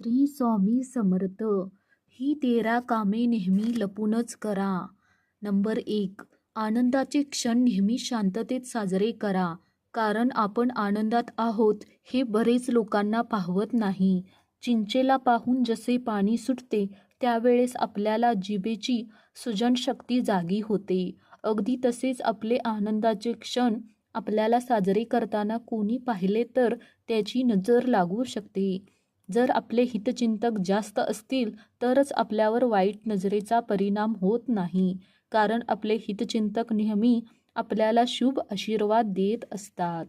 श्री स्वामी समर्थ. ही तेरा कामे नेहमी लपूनच करा. नंबर एक आनंदाचे क्षण नेहमी शांततेत साजरे करा. कारण आपण आनंदात आहोत हे बरेच लोकांना पाहवत नाही. चिंचेला पाहून जसे पाणी सुटते त्यावेळेस आपल्याला जिभेची सुजनशक्ती जागी होते. अगदी तसेच आपले आनंदाचे क्षण आपल्याला साजरे करताना कोणी पाहिले तर त्याची नजर लागू शकते. जर आपले हितचिंतक जास्त असतील तरच आपल्यावर वाईट नजरेचा परिणाम होत नाही. कारण आपले हितचिंतक नेहमी आपल्याला शुभ आशीर्वाद देत असतात.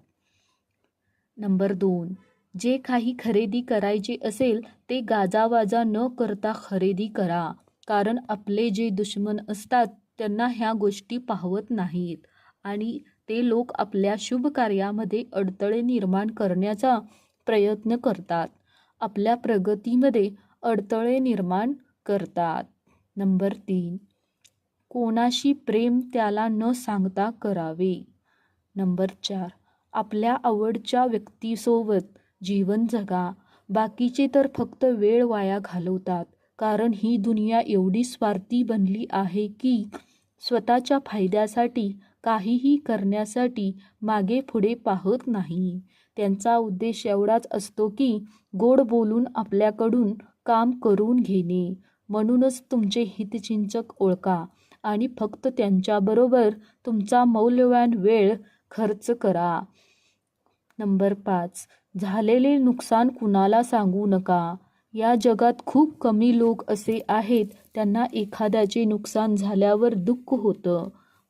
नंबर दोन. जे काही खरेदी करायचे असेल ते गाजावाजा न करता खरेदी करा. कारण आपले जे दुश्मन असतात त्यांना ह्या गोष्टी पाहवत नाहीत. आणि ते लोक आपल्या शुभ कार्यामध्ये अडथळे निर्माण करण्याचा प्रयत्न करतात. आपल्या प्रगतीमध्ये अडथळे निर्माण करतात. नंबर तीन कोणाशी प्रेम त्याला न सांगता करावे. नंबर चार आपल्या आवडच्या व्यक्तीसोबत जीवन जगा. बाकीचे तर फक्त वेळ वाया घालवतात. कारण ही दुनिया एवढी स्वार्थी बनली आहे की स्वतःच्या फायद्यासाठी काहीही करण्यासाठी मागे पुढे पाहत नाही. त्यांचा उद्देश एवढाच असतो की गोड बोलून आपल्याकडून काम करून घेणे. म्हणूनच तुमचे हितचिंचक ओळखा आणि फक्त त्यांच्याबरोबर तुमचा मौल्यवान वेळ खर्च करा. नंबर पाच. झालेले नुकसान कुणाला सांगू नका. या जगात खूप कमी लोक असे आहेत त्यांना एखाद्याचे नुकसान झाल्यावर दुःख होतं.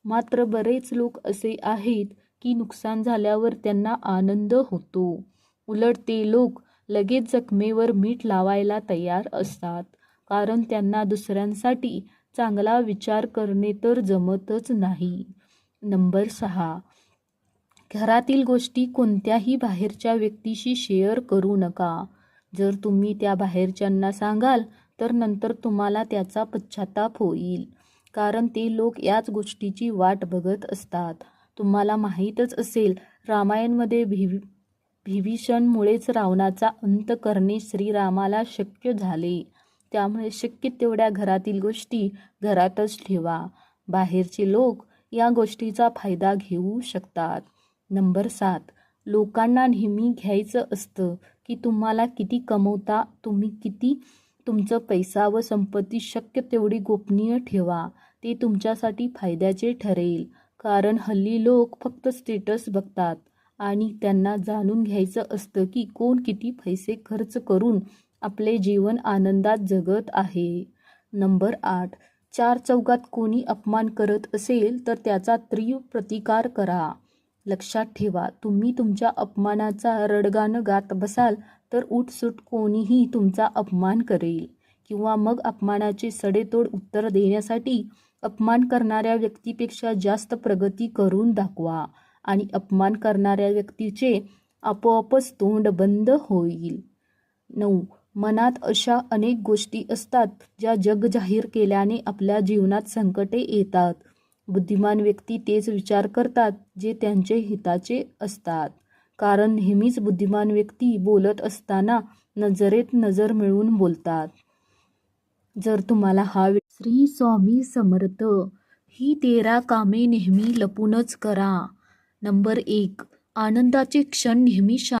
मात्र बरेच लोक असे आहेत की नुकसान झाल्यावर त्यांना आनंद होतो. उलट ते लोक लगेच जखमेवर मीठ लावायला तयार असतात. कारण त्यांना दुसऱ्यांसाठी चांगला विचार करणे तर जमतच नाही. नंबर सहा. घरातील गोष्टी कोणत्याही बाहेरच्या व्यक्तीशी शेअर करू नका. जर तुम्ही त्या बाहेरच्यांना सांगाल तर नंतर तुम्हाला त्याचा पश्चाताप होईल. कारण ते लोक याच गोष्टीची वाट बघत असतात. तुम्हाला माहीतच असेल रामायणमध्ये भिवी विभीषणमुळेच रावणाचा अंत करणे श्रीरामाला शक्य झाले. त्यामुळे शक्य तेवढ्या घरातील गोष्टी घरातच ठेवा. बाहेरचे लोक या गोष्टीचा फायदा घेऊ शकतात. नंबर सात. लोकांना नेहमी घ्यायचं असतं की तुम्हाला किती कमवता तुम्ही किती तुमचं पैसा व संपत्ती शक्य तेवढी गोपनीय ठेवा. ते तुमच्यासाठी फायद्याचे ठरेल. कारण हल्ली लोक फक्त स्टेटस बघतात आणि त्यांना जाणून घ्यायचं असतं की कोण किती पैसे खर्च करून आपले जीवन आनंदात जगत आहे. नंबर आठ. चार चौकात कोणी अपमान करत असेल तर त्याचा तीव्र प्रतिकार करा. लक्षात ठेवा तुम्ही तुमच्या अपमानाचा रडगाणं गात बसाल तर उठसूट कोणीही तुमचा अपमान करेल किंवा मग अपमानाचे सडेतोड उत्तर देण्यासाठी अपमान करणाऱ्या व्यक्तीपेक्षा जास्त प्रगती करून दाखवा आणि अपमान करणाऱ्या व्यक्तीचे आपोआपच तोंड बंद होईल. नऊ. मनात अशा अनेक गोष्टी असतात ज्या जग जाहीर केल्याने आपल्या जीवनात संकटे येतात. बुद्धिमान व्यक्ती तेच विचार करतात जे त्यांचे हिताचे असतात. कारण नेहमीच बुद्धिमान व्यक्ती बोलत असताना नजरेत नजर मिळवून बोलतात. जर तुम्हाला हा श्री स्वामी समर्थ ही तेरा कामे नेहमी लपूनच करा. नंबर एक आनंदाचे क्षण नेहमी शा